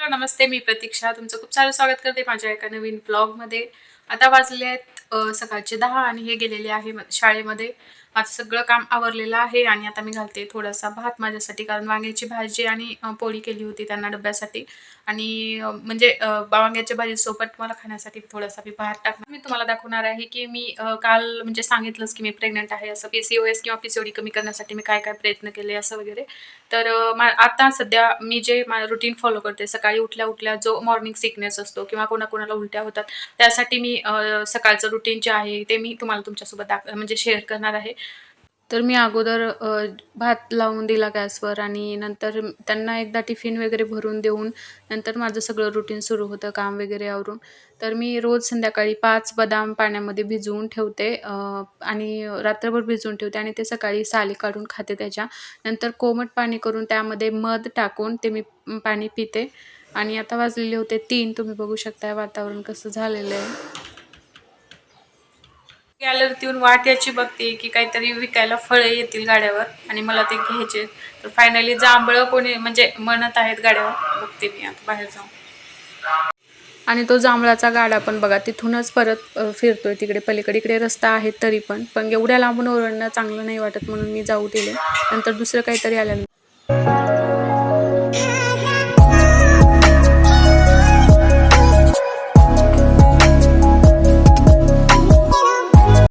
Hello नमस्ते मी प्रतीक्षा. तुमचं खूप सारं स्वागत करते माझ्या एका नवीन ब्लॉगमध्ये आता वाजले आहेत सकाळचे दहा आणि हे गेलेले आहे शाळेमध्ये. माझं सगळं काम आवरलेलं आहे आणि आता मी घालते थोडासा भात माझ्यासाठी कारण वांग्याची भाजी आणि पोळी केली होती त्यांना डब्यासाठी. आणि म्हणजे वांग्याच्या भाजीसोबत मला खाण्यासाठी थोडासा मी भात टाकणार. मी तुम्हाला दाखवणार आहे की मी काल म्हणजे सांगितलंच की मी प्रेग्नंट आहे. असं पी सी ओ एस किंवा पी सी ओ डी कमी करण्यासाठी मी काय काय प्रयत्न केले असं वगैरे. तर मा आता सध्या मी जे माझं रुटीन फॉलो करते सकाळी उठल्या उठल्या जो मॉर्निंग सिकनेस असतो किंवा कोणाकोणाला उलट्या होतात त्यासाठी मी सकाळचं रुटीन जे आहे ते मी तुम्हाला तुमच्यासोबत दाख म्हणजे शेअर करणार आहे. तर मी अगोदर भात लावून दिला गॅसवर आणि नंतर त्यांना एकदा टिफिन वगैरे भरून देऊन नंतर माझं सगळं रुटीन सुरू होतं काम वगैरे आवरून. तर मी रोज संध्याकाळी पाच बदाम पाण्यामध्ये भिजवून ठेवते आणि रात्रभर भिजवून ठेवते आणि ते सकाळी साली काढून खाते त्याच्या. नंतर कोमट पाणी करून त्यामध्ये मध टाकून ते मी पाणी पिते. आणि आता वाजलेले होते तीन तुम्ही बघू शकता वातावरण कसं झालेलं आहे. गॅलरीत येऊन वाट याची बघते की काहीतरी विकायला फळं येतील गाड्यावर आणि मला ते घ्यायचे. तर फायनली जांभळं कोणी म्हणजे म्हणत आहेत गाड्यावर बघते मी आता बाहेर जाऊन. आणि तो जांभळाचा गाडा पण बघा तिथूनच परत फिरतोय तिकडे. पलीकडे इकडे रस्ता आहे तरी पण पण एवढ्या लांबून ओरडणं चांगलं नाही वाटत म्हणून मी जाऊ दिले. नंतर दुसरं काहीतरी आल्यानंतर